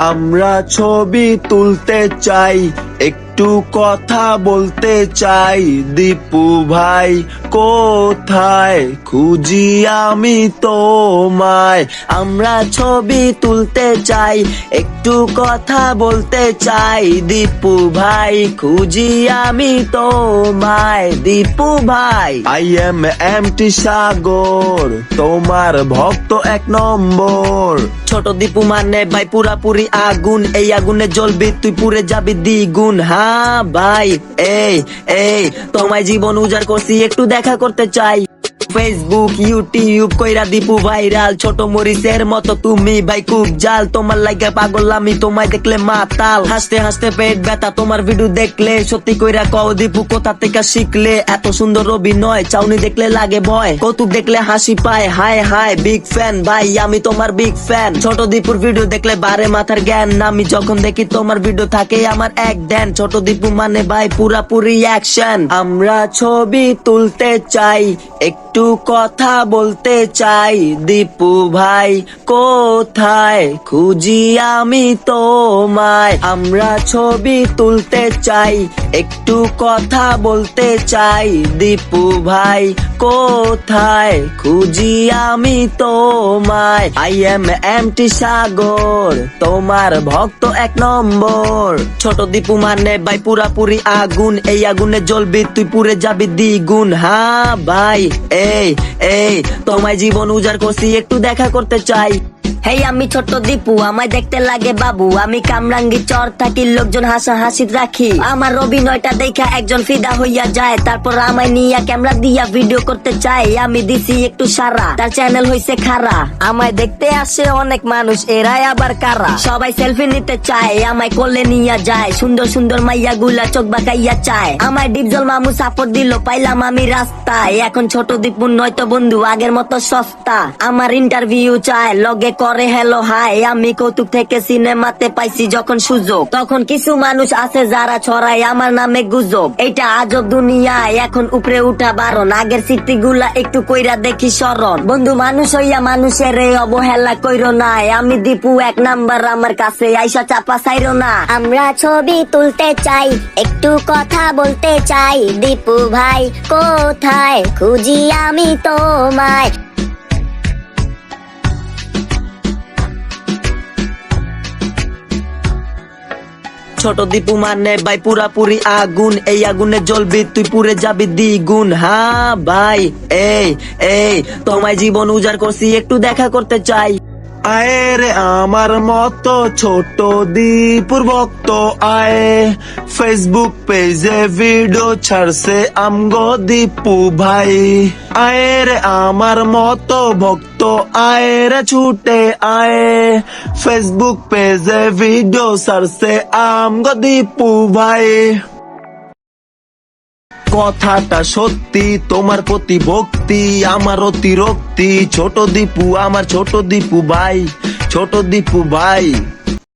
আমরা ছবি তুলতে চাই। একটু কথা বলতে চাই। দীপু ভাই কোথায়? খুঁজি আমি তোমায়। আমরা ছবি তুলতে চাই একটু কথা বলতে চাই। দীপু ভাই খুঁজি আমি তোমায়। দীপু ভাই। I am M T Sagar তোমার ভক্ত এক নম্বর। ছোট দীপু মানে ভাই পুরাপুরি আগুন। এই আগুনে জ্বলবি তুই পুরে যাবি দ্বিগুণ। হ্যাঁ ভাই এই এই তোমায় জীবন উজাড় করছি একটু দেখা করতে চাই। ফেসবুক ইউটিউব কইরা দীপু ভাইরাল। ছোট মরিচের মতো তুমি ভাই খুব জাল। তোমার লাগে পাগল, আমি তোমায় দেখলে মাতাল। হাসতে হাসতে পেট ব্যথা, তোমার ভিডিও দেখলে সত্যি কইরা কও দীপু কোথা থেকে শিখলে? এত সুন্দর অভিনয়, চাউনি দেখলে লাগে ভয়। কৌতুক দেখলে হাসি পায়, হায় হায় বিগ ফ্যান ভাই, আমি তোমার বিগ ফ্যান ছোট দীপুর ভিডিও দেখলে বারে মাথার জ্ঞান। আমি যখন দেখি তোমার ভিডিও থাকে আমার এক দেন ছোট দীপু মানে ভাই, পুরাপুরি অ্যাকশন আমরা ছবি তুলতে চাই একটু কথা বলতে চাই। দীপু ভাই, কোথায়? খুঁজি আমি তোমায়। আমরা ছবি তুলতে চাই, একটু কথা বলতে চাই। দীপু ভাই, কোথায়? খুঁজি আমি তোমায়। I am M T Sagar, তোমার ভক্ত এক নম্বর। ছোট দীপু মানে ভাই, পুরাপুরি আগুন। এই আগুনে জ্বলবি, তুই পুরে যাবি দ্বিগুণ। হ্যাঁ ভাই এই এই তোমায় জীবন উজাড় করছি একটু দেখা করতে চাই। হেই, আমি ছোট্ট দীপু, আমায় দেখতে লাগে বাবু। আমি কামরাঙ্গি চর থাকি, লোকজন হাসা হাসি রাখি। আমার অভিনয়টা দেখা একজন ফিদা হইয়া যায়। তারপর আমায় নিয়া ক্যামেরা দিয়া ভিডিও করতে চাই আমি দিছি একটু সারা, তার চ্যানেল হইছে খারা। আমায় দেখতে আসে অনেক মানুষ, এরাই আবার কারা? সবাই সেলফি নিতে চায়, আমায় কোলে নিয়া যায়। সুন্দর সুন্দর মাইয়া গুলা চোখ বাঁকাইয়া চায়। আমায় ডিপজল মামু সাপোর্ট দিল, পাইলাম আমি রাস্তায়। এখন ছোট দীপু নয়তো বন্ধু, আগের মতো সস্তা। আমার ইন্টারভিউ চায়, লগে করে হ্যালো, হাই, আমি কৌতুক থেকে সিনেমাতে পাইছি যখন সুযোগ। তখন কিছু মানুষ আছে যারা ছড়ায় আমার নামে গুজব। এটা আজব দুনিয়ায় এখন উপরে উঠা বারণ। আগের স্মৃতিগুলা একটু কইরা দেখি স্মরণ। বন্ধু, মানুষ হইয়া মানুষের এই অবহেলা কইরো নাই। আমি দীপু এক নাম্বার, আমার কাছে আইসা চাপা চাইরো না। আমরা ছবি তুলতে চাই, একটু কথা বলতে চাই। দীপু ভাই, কোথায়? খুঁজি আমি তোমায়। ছোট দীপু মানে ভাই পুরাপুরি আগুন। এই আগুনে জ্বলবি, তুই পুরে যাবি দ্বিগুণ। হ্যাঁ ভাই, এই এই, তোমায় জীবন উজাড় করছি, একটু দেখা করতে চাই। আয়ে রে আমার মতো ছোট দীপুর ভক্ত আয়ে। ফেসবুক পেজে ভিডিও ছাড়ছে আমগো দীপু ভাই। আয়ে রে আমার মতো ভক্ত আয়ে রে ছুটে আয়ে। ফেসবুক পেজে ভিডিও ছাড়ছে আমগো দীপু ভাই। কথাটা সত্যি, তোমার প্রতি ভক্তি, আমার অতিরক্তি। ছোট দীপু, আমার ছোট দীপু ভাই, ছোট দীপু ভাই।